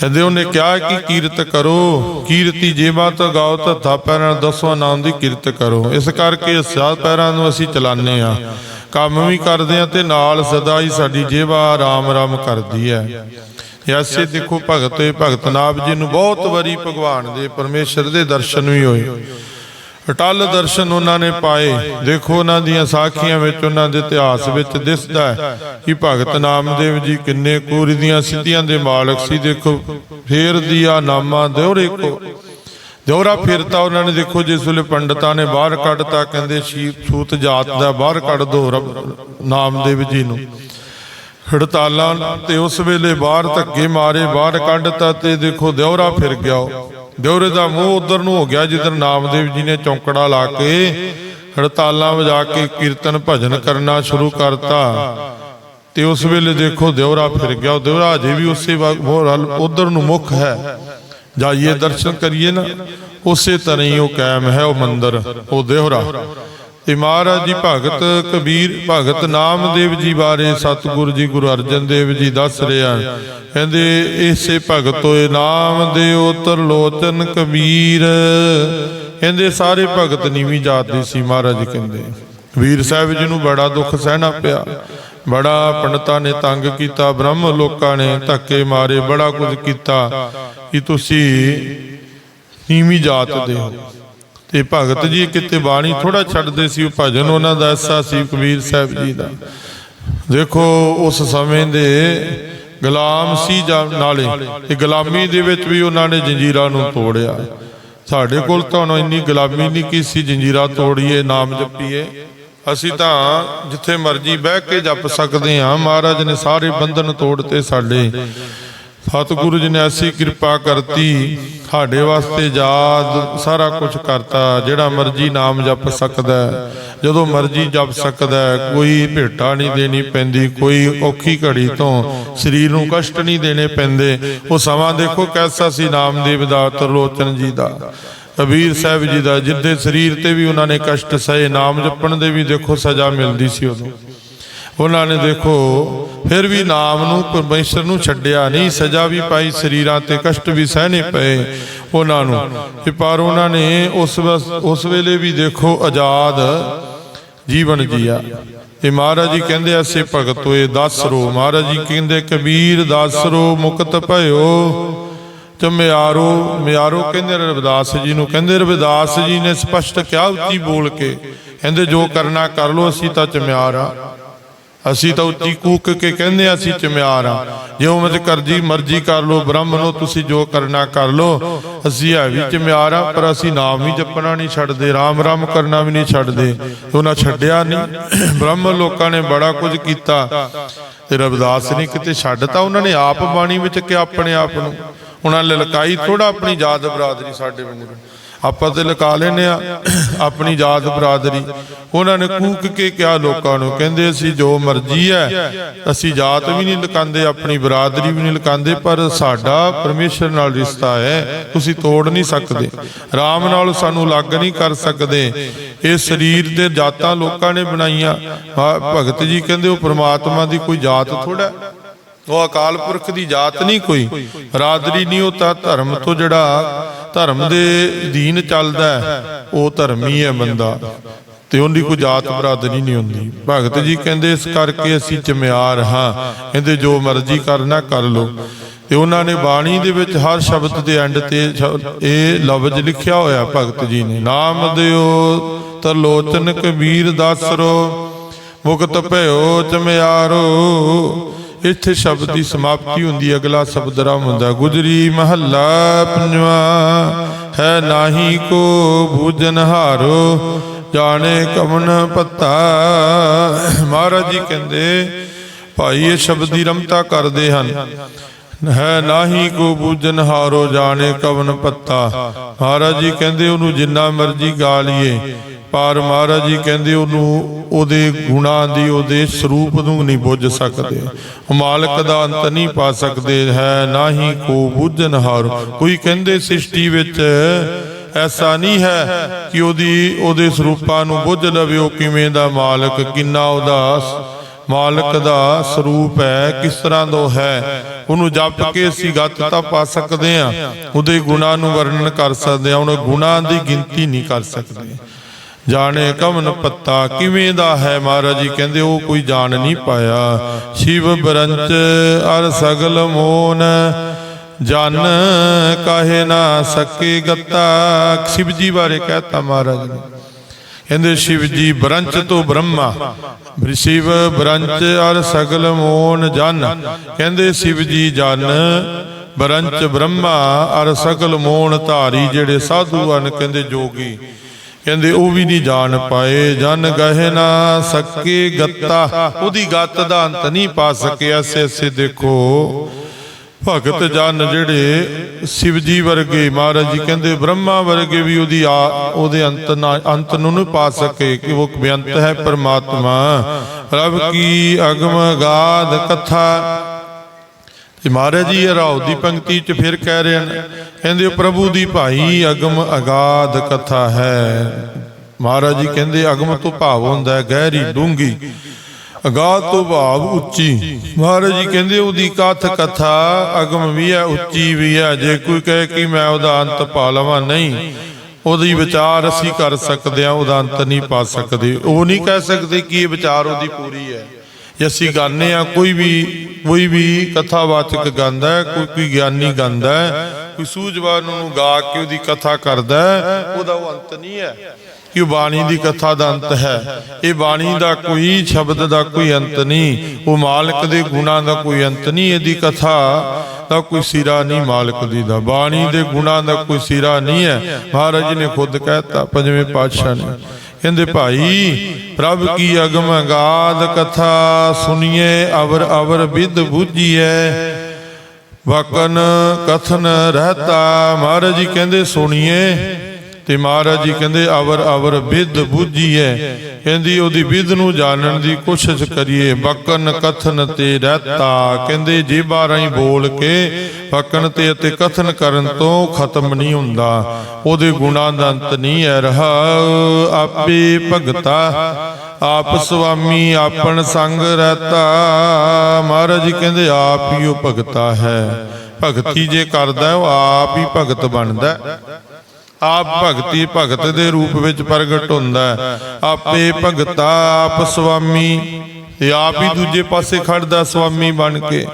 ਕਹਿੰਦੇ, ਉਹਨੇ ਕਿਹਾ ਕਿ ਕੀਰਤ ਕਰੋ, ਕੀਰਤੀ ਜੇਬਾ ਤੋਂ ਗਾਓ ਤਾਂ ਹੱਥਾਂ ਪੈਰਾਂ ਨਾਲ ਨਾਮ ਦੀ ਕੀਰਤ ਕਰੋ। ਇਸ ਕਰਕੇ ਸਾਹ ਪੈਰਾਂ ਨੂੰ ਅਸੀਂ ਚਲਾਉਂਦੇ ਆ ਕੰਮ ਵੀ ਕਰਦੇ ਆ ਤੇ ਨਾਲ ਸਦਾ ਹੀ ਸਾਡੀ ਜੇਬਾ ਆਰਾਮ ਰਾਮ ਕਰਦੀ ਹੈ। ਐਸੇ ਦੇਖੋ, ਭਗਤ ਭਗਤ ਨਾਮ ਜੀ ਨੂੰ ਬਹੁਤ ਵਾਰੀ ਭਗਵਾਨ ਦੇ, ਪਰਮੇਸ਼ਰ ਦੇ ਦਰਸ਼ਨ ਵੀ ਹੋਏ। ਅਟਲ ਦਰਸ਼ਨ ਉਹਨਾਂ ਨੇ ਪਾਏ। ਦੇਖੋ ਉਹਨਾਂ ਦੀਆਂ ਸਾਖੀਆਂ ਵਿੱਚ ਉਹਨਾਂ ਦੇ ਇਤਿਹਾਸ ਵਿੱਚ ਦਿਸਦਾ ਹੈ ਕਿ ਭਗਤ ਨਾਮਦੇਵ ਜੀ ਕਿੰਨੇ ਕੋਰੀ ਦੀਆਂ ਸਿੱਧੀਆਂ ਦੇ ਮਾਲਕ ਸੀ। ਦੇਖੋ, ਫੇਰ ਦੀਆ ਨਾਮਾ ਦਿਉਰੇ ਕੋ। ਦਿਉਰਾ ਫਿਰਤਾ ਉਹਨਾਂ ਨੇ। ਦੇਖੋ, ਜਿਸ ਵੇਲੇ ਪੰਡਤਾਂ ਨੇ ਬਾਹਰ ਕੱਢਤਾ, ਕਹਿੰਦੇ ਸ਼ੀਪ ਸੂਤ ਜਾਤ ਦਾ ਬਾਹਰ ਕੱਢ ਦੋ ਰੱਬ ਨਾਮਦੇਵ ਜੀ ਨੂੰ। ਹੜਤਾਲਾਂ ਤੇ ਉਸ ਵੇਲੇ ਬਾਹਰ ਧੱਕੇ ਮਾਰੇ, ਬਾਹਰ ਕੱਢਤਾ ਤੇ ਦੇਖੋ ਦਿਉਰਾ ਫਿਰ ਗਿਆ ਦਿਉਰੇ ਦਾ ਮੂੰਹ ਉਧਰ ਨੂੰ ਹੋ ਗਿਆ ਜਿੱਧਰ ਨਾਮਦੇਵ ਜੀ ਨੇ ਚੌਂਕੜਾ ਲਾ ਕੇ ਹੜਤਾਲਾਂ ਵਜਾ ਕੇ ਕੀਰਤਨ ਭਜਨ ਕਰਨਾ ਸ਼ੁਰੂ ਕਰਤਾ, ਤੇ ਉਸ ਵੇਲੇ ਦੇਖੋ ਦਿਉਰਾ ਫਿਰ ਗਿਆ। ਉਹ ਦਿਉਰਾ ਅਜੇ ਵੀ ਉਸੇ ਉਧਰ ਨੂੰ ਮੁਖ ਹੈ। ਜਾਈਏ ਦਰਸ਼ਨ ਕਰੀਏ ਨਾ, ਉਸੇ ਤਰ੍ਹਾਂ ਹੀ ਉਹ ਕਾਇਮ ਹੈ, ਉਹ ਮੰਦਿਰ, ਉਹ ਦਿਉਰਾ ਤੇ ਮਹਾਰਾਜ ਜੀ ਭਗਤ ਕਬੀਰ ਭਗਤ ਨਾਮਦੇਵ ਜੀ ਬਾਰੇ ਸਤਿਗੁਰੂ ਜੀ ਗੁਰੂ ਅਰਜਨ ਦੇਵ ਜੀ ਦੱਸ ਰਿਹਾ ਕਹਿੰਦੇ ਇਸੇ ਭਗਤ ਹੋਏ ਨਾਮ ਦਿਓ ਤਰਲੋਚਨ ਕਬੀਰ। ਕਹਿੰਦੇ ਸਾਰੇ ਭਗਤ ਨੀਵੀਂ ਜਾਤ ਦੇ ਸੀ ਮਹਾਰਾਜ ਕਹਿੰਦੇ। ਵੀਰ ਸਾਹਿਬ ਜੀ ਨੂੰ ਬੜਾ ਦੁੱਖ ਸਹਿਣਾ ਪਿਆ। ਬੜਾ ਪੰਡਤਾਂ ਨੇ ਤੰਗ ਕੀਤਾ ਬ੍ਰਹਮ ਲੋਕਾਂ ਨੇ ਧੱਕੇ ਮਾਰੇ ਬੜਾ ਕੁਝ ਕੀਤਾ ਕਿ ਤੁਸੀਂ ਨੀਵੀਂ ਜਾਤ ਦੇ ਹੋ। ਤੇ ਭਗਤ ਜੀ ਕਿਤੇ ਬਾਣੀ ਥੋੜਾ ਛੱਡਦੇ ਸੀ ਉਹ ਭਜਨ ਉਹਨਾਂ ਦਾ ਐਸਾ ਸੀ ਕਬੀਰ ਸਾਹਿਬ ਜੀ ਦਾ। ਦੇਖੋ ਉਸ ਸਮੇਂ ਦੇ ਗੁਲਾਮ ਸੀ ਨਾਲੇ ਤੇ ਗੁਲਾਮੀ ਦੇ ਵਿੱਚ ਵੀ ਉਹਨਾਂ ਨੇ ਜੰਜੀਰਾਂ ਨੂੰ ਤੋੜਿਆ। ਸਾਡੇ ਕੋਲ ਤਾਂ ਹੁਣ ਇੰਨੀ ਗੁਲਾਮੀ ਨਹੀਂ ਕੀ ਸੀ ਜੰਜੀਰਾਂ ਤੋੜੀਏ ਨਾਮ ਜਪੀਏ। ਅਸੀਂ ਤਾਂ ਜਿੱਥੇ ਮਰਜ਼ੀ ਬਹਿ ਕੇ ਜਪ ਸਕਦੇ ਹਾਂ ਮਹਾਰਾਜ ਨੇ ਸਾਰੇ ਬੰਧਨ ਤੋੜਤੇ ਸਾਡੇ। ਸਤਿਗੁਰੂ ਜੀ ਨੇ ਐਸੀ ਕਿਰਪਾ ਕਰਤੀ, ਸਾਡੇ ਵਾਸਤੇ ਯਾਦ ਸਾਰਾ ਕੁਝ ਕਰਤਾ, ਜਿਹੜਾ ਮਰਜ਼ੀ ਨਾਮ ਜਪ ਸਕਦਾ ਜਦੋਂ ਮਰਜ਼ੀ ਜਪ ਸਕਦਾ ਕੋਈ ਭੇਟਾ ਨਹੀਂ ਦੇਣੀ ਪੈਂਦੀ, ਕੋਈ ਔਖੀ ਘੜੀ ਤੋਂ ਸਰੀਰ ਨੂੰ ਕਸ਼ਟ ਨਹੀਂ ਦੇਣੇ ਪੈਂਦੇ। ਉਹ ਸਮਾਂ ਦੇਖੋ ਕੈਸਾ ਸੀ ਨਾਮਦੇਵ ਦਾ, ਤਰਲੋਚਨ ਜੀ ਦਾ। ਕਬੀਰ ਸਾਹਿਬ ਜੀ ਦਾ, ਜਿੱਦੇ ਸਰੀਰ ਤੇ ਵੀ ਉਹਨਾਂ ਨੇ ਕਸ਼ਟ ਸਹੇ, ਨਾਮ ਜਪਣ ਦੇ ਵੀ ਦੇਖੋ ਸਜ਼ਾ ਮਿਲਦੀ ਸੀ ਉਦੋਂ। ਉਹਨਾਂ ਨੇ ਦੇਖੋ, ਫਿਰ ਵੀ ਨਾਮ ਨੂੰ ਪਰਮੇਸ਼ਰ ਨੂੰ ਛੱਡਿਆ ਨਹੀਂ, ਸਜ਼ਾ ਵੀ ਪਾਈ, ਸਰੀਰਾਂ ਤੇ ਕਸ਼ਟ ਵੀ ਸਹਿਣੇ ਪਏ ਉਹਨਾਂ ਨੂੰ। ਤੇ ਪਰ ਉਹਨਾਂ ਨੇ ਉਸ ਉਸ ਵੇਲੇ ਵੀ ਦੇਖੋ, ਆਜ਼ਾਦ ਜੀਵਨ ਜੀਆ। ਤੇ ਮਹਾਰਾਜ ਜੀ ਕਹਿੰਦੇ ਐਸੇ ਭਗਤ ਹੋਏ ਦਸ ਮਹਾਰਾਜ ਜੀ ਕਹਿੰਦੇ, ਕਬੀਰ ਦਸ ਰੋ ਮੁਕਤ ਭਇਓ ਤੇ ਮਿਆਰੋ ਮਿਆਰੋ ਕਹਿੰਦੇ, ਰਵਿਦਾਸ ਜੀ ਨੂੰ। ਕਹਿੰਦੇ, ਰਵਿਦਾਸ ਜੀ ਨੇ ਸਪਸ਼ਟ ਕਿਹਾ, ਉੱਚੀ ਬੋਲ ਕੇ। ਕਹਿੰਦੇ, ਜੋ ਕਰਨਾ ਕਰ ਲੋ ਅਸੀਂ ਤਾਂ ਚਮਿਆਰ ਆ ਅਸੀਂ ਤਾਂ ਉੱਚੀ ਕੂਕ ਕੇ ਕਹਿੰਦੇ ਹਾਂ, ਅਸੀਂ ਚਮਿਆਰ ਆ ਜਿਉ ਮਤ ਕਰਜੀ ਮਰਜ਼ੀ ਕਰ ਲੋ ਬ੍ਰਹਮਨੋ ਤੁਸੀਂ ਜੋ ਕਰਨਾ ਕਰ ਲੋ ਅਸੀਂ ਹੈ ਵੀ ਚਮਿਆਰ ਆ ਪਰ ਅਸੀਂ ਨਾਮ ਵੀ ਜਪਣਾ ਨਹੀਂ ਛੱਡਦੇ, ਰਾਮ ਰਾਮ ਕਰਨਾ ਵੀ ਨਹੀਂ ਛੱਡਦੇ। ਉਹਨਾਂ ਛੱਡਿਆ ਨਹੀਂ। ਬ੍ਰਹਮ ਲੋਕਾਂ ਨੇ ਬੜਾ ਕੁਝ ਕੀਤਾ ਤੇ ਰਵਿਦਾਸ ਨੇ ਕਿਤੇ ਛੱਡਤਾ ਉਹਨਾਂ ਨੇ ਆਪ ਬਾਣੀ ਵਿੱਚ ਕਿ ਆਪਣੇ ਆਪ ਨੂੰ। ਉਹਨਾਂ ਲਲਕਾਈ ਥੋੜਾ ਆਪਣੀ ਜਾਤ ਬਰਾਦਰੀ ਸਾਡੇ ਵਾਂਗੂ ਆਪਾਂ ਤੇ ਲਕਾ ਲੈਨੇ ਆ, ਆਪਣੀ ਜਾਤ ਬਰਾਦਰੀ। ਉਹਨਾਂ ਨੇ ਕੂਕ ਕੇ ਕਿਹਾ ਲੋਕਾਂ ਨੂੰ, ਕਹਿੰਦੇ ਅਸੀਂ ਜੋ ਮਰਜ਼ੀ ਹੈ, ਅਸੀਂ ਜਾਤ ਵੀ ਨਹੀਂ ਲਕਾਉਂਦੇ ਆਪਣੀ ਬਰਾਦਰੀ ਵੀ ਨਹੀਂ ਲਕਾਉਂਦੇ ਪਰ ਸਾਡਾ ਪਰਮੇਸ਼ਰ ਨਾਲ ਰਿਸ਼ਤਾ ਹੈ, ਤੁਸੀਂ ਤੋੜ ਨਹੀਂ ਸਕਦੇ। ਰਾਮ ਨਾਲ ਸਾਨੂੰ ਲੱਗ ਨਹੀਂ ਕਰ ਸਕਦੇ। ਇਹ ਸਰੀਰ ਤੇ ਜਾਤਾਂ ਲੋਕਾਂ ਨੇ ਬਣਾਈਆਂ। ਭਗਤ ਜੀ ਕਹਿੰਦੇ ਉਹ ਪ੍ਰਮਾਤਮਾ ਦੀ ਕੋਈ ਜਾਤ ਥੋੜਾ ਉਹ ਅਕਾਲ ਪੁਰਖ ਦੀ ਜਾਤ ਨਹੀਂ ਕੋਈ। ਬਰਾਦਰੀ ਨਹੀਂ, ਉਹ ਤਾਂ ਧਰਮ ਤੋਂ ਜਿਹੜਾ ਧਰਮ ਦੇ ਦੀਨ ਚੱਲਦਾ ਉਹ ਧਰਮੀ ਹੈ ਬੰਦਾ। ਤੇ ਉਹਦੀ ਕੋਈ ਜਾਤ ਬਰਾਦਰੀ ਨਹੀਂ ਹੁੰਦੀ। ਭਗਤ ਜੀ ਕਹਿੰਦੇ, ਇਸ ਕਰਕੇ ਅਸੀਂ ਚਮਿਆਰ ਹਾਂ। ਕਹਿੰਦੇ, ਜੋ ਮਰਜ਼ੀ ਕਰਨਾ ਕਰ ਲੋ ਤੇ ਉਹਨਾਂ ਨੇ ਬਾਣੀ ਦੇ ਵਿੱਚ ਹਰ ਸ਼ਬਦ ਦੇ ਐਂਡ ਤੇ ਸ਼- ਇਹ ਲਫ਼ਜ਼ ਲਿਖਿਆ ਹੋਇਆ ਭਗਤ ਜੀ ਨੇ। ਨਾਮ ਦਿਓ, ਤਰਲੋਚਨ ਕਬੀਰ ਦਾਸਰੋ, ਮੁਕਤ ਭਇਓ ਚਮਿਆਰੋ ਇੱਥੇ ਸ਼ਬਦ ਦੀ ਸਮਾਪਤੀ ਹੁੰਦੀ ਅਗਲਾ ਸ਼ਬਦ ਰਾਮ ਹੁੰਦਾ, ਗੁਜਰੀ ਮਹੱਲਾ ਪੰਜਵਾ, ਹੈ ਨਾਹੀ ਕੋ ਬੂਜਨ ਹਾਰੋ, ਜਾਣੇ ਕਮਨ ਪੱਤਾ। ਮਹਾਰਾਜ ਜੀ ਕਹਿੰਦੇ, ਭਾਈ, ਇਹ ਸ਼ਬਦ ਦੀ ਰਮਤਾ ਕਰਦੇ ਹਨ। ਹੈ ਨਾਹੀ ਕੋ ਬੂਜਨ ਹਾਰੋ, ਜਾਣੇ ਕਵਨ ਪੱਤਾ। ਮਹਾਰਾਜ ਜੀ ਕਹਿੰਦੇ, ਉਹਨੂੰ ਜਿੰਨਾ ਮਰਜ਼ੀ ਗਾ ਲਈਏ। ਪਰ ਮਹਾਰਾਜ ਜੀ ਕਹਿੰਦੇ ਉਹਨੂੰ ਉਹਦੇ ਗੁਣਾਂ ਦੀ, ਉਹਦੇ ਸਰੂਪ ਨੂੰ ਨਹੀਂ ਬੁੱਝ ਸਕਦੇ। ਮਾਲਕ ਦਾ ਅੰਤ ਨਹੀਂ ਪਾ ਸਕਦੇ, ਹੈ ਨਾਹੀ ਕੋ ਬੁੱਝਨ ਕੋਈ ਕਹਿੰਦੇ ਸ੍ਰਿਸ਼ਟੀ ਵਿੱਚ ਐਸਾ ਨਹੀਂ ਹੈ ਕਿ ਉਹਦੀ, ਉਹਦੇ ਸਰੂਪਾਂ ਨੂੰ ਬੁੱਝ ਲਵੇ, ਉਹ ਕਿਵੇਂ ਦਾ ਮਾਲਕ, ਕਿੰਨਾ ਉਹਦਾ ਮਾਲਕ ਦਾ ਸਰੂਪ ਹੈ, ਕਿਸ ਤਰ੍ਹਾਂ ਦਾ ਹੈ। ਉਹਨੂੰ ਜਪ ਕੇ ਅਸੀਂ ਗੱਤ ਤਾਂ ਪਾ ਸਕਦੇ ਆ ਉਹਦੇ ਗੁਣਾਂ ਨੂੰ ਵਰਣਨ ਕਰ ਸਕਦੇ ਆ ਉਹਨੇ ਗੁਣਾਂ ਦੀ ਗਿਣਤੀ ਨਹੀਂ ਕਰ ਸਕਦੇ। ਜਾਣੇ ਕਮਨ ਪੱਤਾ, ਕਿਵੇਂ ਦਾ ਹੈ ਮਹਾਰਾਜ ਜੀ? ਕਹਿੰਦੇ ਉਹ ਕੋਈ ਜਾਣ ਨਹੀਂ ਪਾਇਆ। ਸ਼ਿਵ ਬਰੰਚ ਅਰ ਸਗਲ ਮੋਨ, ਜਨ ਕਾਹੇ ਨਾ ਸਕੇ ਗੱਤਾ। ਸ਼ਿਵ ਜੀ ਬਾਰੇ ਕਹਤਾ ਮਹਾਰਾਜ ਨੇ। ਕਹਿੰਦੇ ਸ਼ਿਵ ਜੀ ਬਰੰਚ ਤੋਂ ਬ੍ਰਹਮਾ, ਸ਼ਿਵ ਬਰੰਚ ਅਰ ਸਗਲ ਮੋਨ, ਜਨ। ਕਹਿੰਦੇ ਸ਼ਿਵ ਜੀ ਜਨ, ਬਰੰਚ ਬ੍ਰਹਮਾ ਅਰ ਸਗਲ ਮੋਨ ਧਾਰੀ ਜਿਹੜੇ ਸਾਧੂ ਹਨ, ਕਹਿੰਦੇ ਜੋਗੀ। ਕਹਿੰਦੇ ਉਹ ਵੀ ਨਹੀਂ ਜਾਣ ਪਾਏ, ਜਨ ਗਹਿ ਨਾ ਸਕੇ ਗੱਤਾ। ਉਹਦੀ ਗੱਤ ਦਾ ਅੰਤ ਨਹੀਂ ਪਾ ਸਕੇ ਐਸੇ ਦੇਖੋ। ਭਗਤ ਜਨ ਜਿਹੜੇ ਸ਼ਿਵ ਜੀ ਵਰਗੇ ਮਹਾਰਾਜ ਜੀ, ਕਹਿੰਦੇ ਬ੍ਰਹਮਾ ਵਰਗੇ ਵੀ ਉਹਦੀ ਆ, ਉਹਦੇ ਅੰਤ ਨਾ, ਅੰਤ ਨੂੰ ਨਹੀਂ ਪਾ ਸਕੇ, ਕਿ ਉਹ ਬੇਅੰਤ ਹੈ ਪਰਮਾਤਮਾ। ਰੱਬ ਕੀ ਅਗਮ ਗਾਦ ਕਥਾ ਤੇ ਮਹਾਰਾਜ ਜੀ, ਇਹ ਦੀ ਪੰਕਤੀ ਚ ਫਿਰ ਕਹਿ ਰਹੇ ਹਨ ਕਹਿੰਦੇ ਪ੍ਰਭੂ ਦੀ ਭਾਈ ਅਗਮ ਅਗਾਧ ਕਥਾ ਹੈ। ਮਹਾਰਾਜ ਜੀ ਕਹਿੰਦੇ, ਅਗਮ ਤੋਂ ਭਾਵ ਹੁੰਦਾ ਹੈ, ਗਹਿਰੀ ਡੂੰਗੀ ਅਗਾਧ ਤੋਂ ਭਾਵ ਉੱਚੀ। ਮਹਾਰਾਜ ਜੀ ਕਹਿੰਦੇ, ਉਹਦੀ ਕਥ ਕਥਾ ਅਗਮ ਵੀ ਹੈ, ਉੱਚੀ ਵੀ ਹੈ। ਜੇ ਕੋਈ ਕਹੇ ਕਿ ਮੈਂ ਉਹਦਾ ਅੰਤ ਪਾ ਲਵਾਂ, ਨਹੀਂ। ਉਹਦੀ ਵਿਚਾਰ ਅਸੀਂ ਕਰ ਸਕਦੇ ਹਾਂ, ਉਹਦਾ ਅੰਤ ਨਹੀਂ ਪਾ ਸਕਦੇ। ਉਹ ਨਹੀਂ ਕਹਿ ਸਕਦੇ ਕਿ ਇਹ ਵਿਚਾਰ ਉਹਦੀ ਪੂਰੀ ਹੈ। ਜੇ ਅਸੀਂ ਗਾਉਂਦੇ ਆ, ਕੋਈ ਵੀ ਕੋਈ ਵੀ ਕਥਾਵਾਚਕ ਗਾਉਂਦਾ ਹੈ, ਕੋਈ ਕੋਈ ਗਿਆਨੀ ਗਾਉਂਦਾ ਹੈ, ਕੋਈ ਸੂਝਵਾਨ ਨੂੰ ਗਾ ਕੇ ਉਹਦੀ ਕਥਾ ਕਰਦਾ ਉਹਦਾ ਉਹ ਅੰਤ ਨਹੀਂ ਹੈ। ਕਿ ਬਾਣੀ ਦੀ ਕਥਾ ਦਾ ਅੰਤ ਹੈ। ਇਹ ਬਾਣੀ ਦਾ ਕੋਈ ਸ਼ਬਦ ਦਾ ਕੋਈ ਅੰਤ ਨਹੀਂ। ਉਹ ਮਾਲਕ ਦੇ ਗੁਣਾਂ ਦਾ ਕੋਈ ਅੰਤ ਨਹੀਂ ਇਹਦੀ ਕਥਾ ਦਾ, ਕੋਈ ਸਿਰਾ ਨਹੀਂ ਮਾਲਕ ਦੀ ਦਾ। ਬਾਣੀ ਦੇ ਗੁਣਾਂ ਦਾ ਕੋਈ ਸਿਰਾ ਨਹੀਂ ਹੈ। ਮਹਾਰਾਜ ਨੇ ਖੁਦ ਕਹਿਤਾ ਪੰਜਵੇਂ ਪਾਤਸ਼ਾਹ ਨੇ। ਕਹਿੰਦੇ, ਭਾਈ ਪ੍ਰਭ ਕੀ ਅਗਮ ਅਗਾਧ ਕਥਾ ਸੁਣੀਏ ਅਵਰ ਅਵਰ ਵਿਦ ਬੁੱਝੀਏ ਵਕਨ ਕਥਨ ਰਹਤਾ, ਮਹਾਰਾਜ ਜੀ ਕਹਿੰਦੇ ਸੁਣੀਏ। ਤੇ ਮਹਾਰਾਜ ਜੀ ਕਹਿੰਦੇ, ਅਵਰ ਅਵਰ ਵਿਦ ਬੁੱਝੀਏ ਕਹਿੰਦੀ, ਉਹਦੀ ਵਿਦ ਨੂੰ ਜਾਣਨ ਦੀ ਕੋਸ਼ਿਸ਼ ਕਰੀਏ। ਵਕਨ ਕਥਨ ਤੇ ਰਹਤਾ। ਕਹਿੰਦੇ ਜੇ ਰਾਹੀਂ ਬੋਲ ਕੇ ਵਕਨ ਤੇ ਅਤੇ ਕਥਨ ਕਰਨ ਤੋਂ ਖਤਮ ਨਹੀਂ ਹੁੰਦਾ। ਉਹਦੇ ਗੁਣਾਂ ਦਾ ਅੰਤ ਨਹੀਂ ਹੈ ਰਹਾ। ਆਪੇ ਭਗਤਾ, ਆਪ ਸੁਆਮੀ, ਆਪਣ ਸੰਗ ਰਹਤਾ। ਮਹਾਰਾਜ ਜੀ ਕਹਿੰਦੇ, ਆਪ ਹੀ ਉਹ ਭਗਤਾ ਹੈ। ਭਗਤੀ ਜੇ ਕਰਦਾ ਉਹ ਆਪ ਹੀ ਭਗਤ ਬਣਦਾ ਆਪ ਭਗਤੀ ਭਗਤ ਦੇ ਰੂਪ ਵਿੱਚ ਪ੍ਰਗਟ ਹੁੰਦਾ ਹੈ। ਆਪੇ ਭਗਤਾ ਆਪ ਸੁਆਮੀ ਤੇ ਆਪ ਹੀ ਦੂਜੇ ਪਾਸੇ ਖੜਦਾ ਸੁਆਮੀ ਬਣ ਕੇ।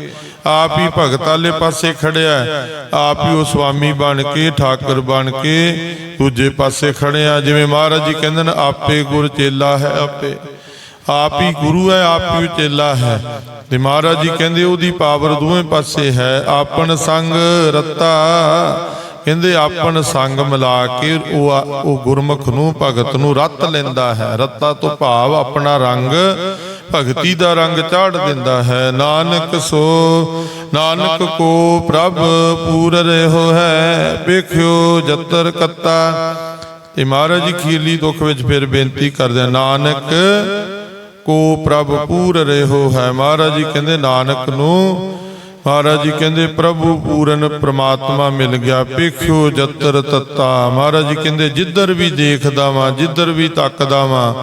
ਆਪ ਹੀ ਭਗਤ ਵਾਲੇ ਪਾਸੇ ਖੜਿਆ। ਆਪ ਹੀ ਉਹ ਸੁਆਮੀ ਬਣ ਕੇ ਠਾਕਰ ਬਣ ਕੇ ਦੂਜੇ ਪਾਸੇ ਖੜਿਆ ਜਿਵੇਂ ਮਹਾਰਾਜ ਜੀ ਕਹਿੰਦੇ ਨੇ ਆਪੇ ਗੁਰ ਚੇਲਾ ਹੈ ਆਪੇ। ਆਪ। ਹੀ ਗੁਰੂ ਹੈ ਆਪ ਹੀ ਚੇਲਾ ਹੈ। ਤੇ ਮਹਾਰਾਜ ਜੀ ਕਹਿੰਦੇ ਉਹਦੀ ਪਾਵਰ ਦੋਵੇਂ ਪਾਸੇ ਹੈ। ਆਪਨ ਸੰਗ ਰਤਾ। ਕਹਿੰਦੇ ਆਪਨ ਸੰਗ ਮਿਲਾ ਕੇ ਉਹ ਉਹ ਗੁਰਮੁਖ ਨੂੰ, ਭਗਤ ਨੂੰ ਰੱਤ ਲੈਂਦਾ ਹੈ। ਰੱਤਾ ਤੋਂ ਭਾਵ ਆਪਣਾ ਰੰਗ ਭਗਤੀ ਦਾ ਰੰਗ ਚਾੜ ਦਿੰਦਾ ਹੈ। ਨਾਨਕ ਸੋ, ਨਾਨਕ ਕੋ ਪ੍ਰਭ ਪੂਰ ਰਹਿਓ ਹੈ, ਵੇਖਿਓ ਜਤਰ ਕੱਤਾ। ਤੇ ਮਹਾਰਾਜ ਜੀ ਖੀਰਲੀ ਦੁੱਖ ਵਿੱਚ ਫਿਰ ਬੇਨਤੀ ਕਰਦੇ ਨਾਨਕ ਕੋ ਪ੍ਰਭ ਪੂਰ ਰਹਿਓ ਹੈ। ਮਹਾਰਾਜ ਜੀ ਕਹਿੰਦੇ, ਨਾਨਕ ਨੂੰ ਮਹਾਰਾਜ ਜੀ ਕਹਿੰਦੇ, ਪ੍ਰਭੂ ਪੂਰਨ ਪ੍ਰਮਾਤਮਾ ਮਿਲ ਗਿਆ ਵੇਖਿਓ ਜਤਰ ਤੱਤਾ। ਮਹਾਰਾਜ ਜੀ ਕਹਿੰਦੇ, ਜਿੱਧਰ ਵੀ ਦੇਖਦਾ ਵਾਂ ਜਿੱਧਰ ਵੀ ਤੱਕਦਾ ਵਾਂ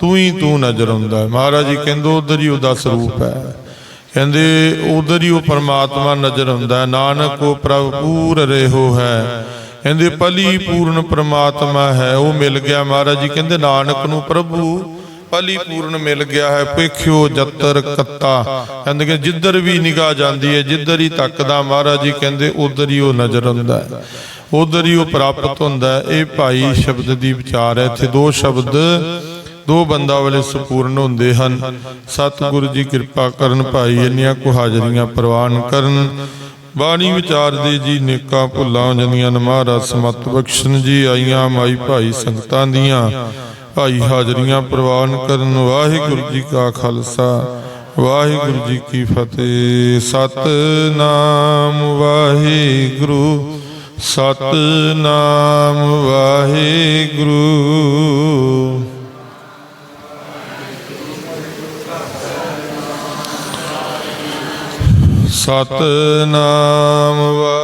ਤੂੰ ਹੀ ਤੂੰ ਨਜ਼ਰ ਆਉਂਦਾ ਮਹਾਰਾਜ ਜੀ ਕਹਿੰਦੇ, ਉਧਰ ਹੀ ਉਹਦਾ ਸਰੂਪ ਹੈ। ਕਹਿੰਦੇ, ਉਧਰ ਹੀ ਉਹ ਪਰਮਾਤਮਾ ਨਜ਼ਰ ਆਉਂਦਾ ਨਾਨਕ, ਉਹ ਪ੍ਰਭ ਪੂਰ ਰਹਿਓ ਹੈ। ਕਹਿੰਦੇ ਪਲੀ ਪੂਰਨ ਪਰਮਾਤਮਾ ਹੈ, ਉਹ ਮਿਲ ਗਿਆ। ਮਹਾਰਾਜ ਜੀ ਕਹਿੰਦੇ, ਨਾਨਕ ਨੂੰ ਪ੍ਰਭੂ ਪਲੀ ਪੂਰਨ ਮਿਲ ਗਿਆ ਹੈ ਵੇਖਿਓ ਜੱਤਰ ਕੱਤਾ। ਕਹਿੰਦੇ ਕਿ ਜਿੱਧਰ ਵੀ ਨਿਗਾਹ ਜਾਂਦੀ ਹੈ, ਜਿੱਧਰ ਹੀ ਤੱਕਦਾ, ਮਹਾਰਾਜ ਜੀ ਕਹਿੰਦੇ, ਉਧਰ ਹੀ ਉਹ ਨਜ਼ਰ ਆਉਂਦਾ ਹੈ। ਉਧਰ ਹੀ ਉਹ ਪ੍ਰਾਪਤ ਹੁੰਦਾ ਹੈ। ਇਹ ਭਾਈ ਸ਼ਬਦ ਦੀ ਵਿਚਾਰ ਹੈ। ਇੱਥੇ ਦੋ ਸ਼ਬਦ, ਦੋ ਬੰਦਾ ਵਾਲੇ ਸੰਪੂਰਨ ਹੁੰਦੇ ਹਨ। ਸਤਿਗੁਰੂ ਜੀ ਕਿਰਪਾ ਕਰਨ ਭਾਈ, ਇੰਨੀਆਂ ਕੋ ਹਾਜ਼ਰੀਆਂ ਪ੍ਰਵਾਨ ਕਰਨ। ਬਾਣੀ ਵਿਚਾਰ ਦੇ ਜੀ ਨੇਕਾਂ ਭੁੱਲਾਂ, ਜਨੀਆਂ ਨ ਮਹਾਰਾਜ ਸਮਤ ਬਖਸ਼ਣ ਜੀ ਆਈਆਂ ਮਾਈ ਭਾਈ ਸੰਗਤਾਂ ਦੀਆਂ। ਭਾਈ ਹਾਜ਼ਰੀਆਂ ਪ੍ਰਵਾਨ ਕਰਨ ਵਾਹਿਗੁਰੂ ਜੀ ਕਾ ਖਾਲਸਾ, ਵਾਹਿਗੁਰੂ ਜੀ ਕੀ ਫਤਿਹ। ਸਤਨਾਮ ਵਾਹਿਗੁਰੂ ਸਤਨਾਮ ਵਾਹਿਗੁਰੂ। ਸਤਨਾਮ ਵਾਹਿਗੁਰੂ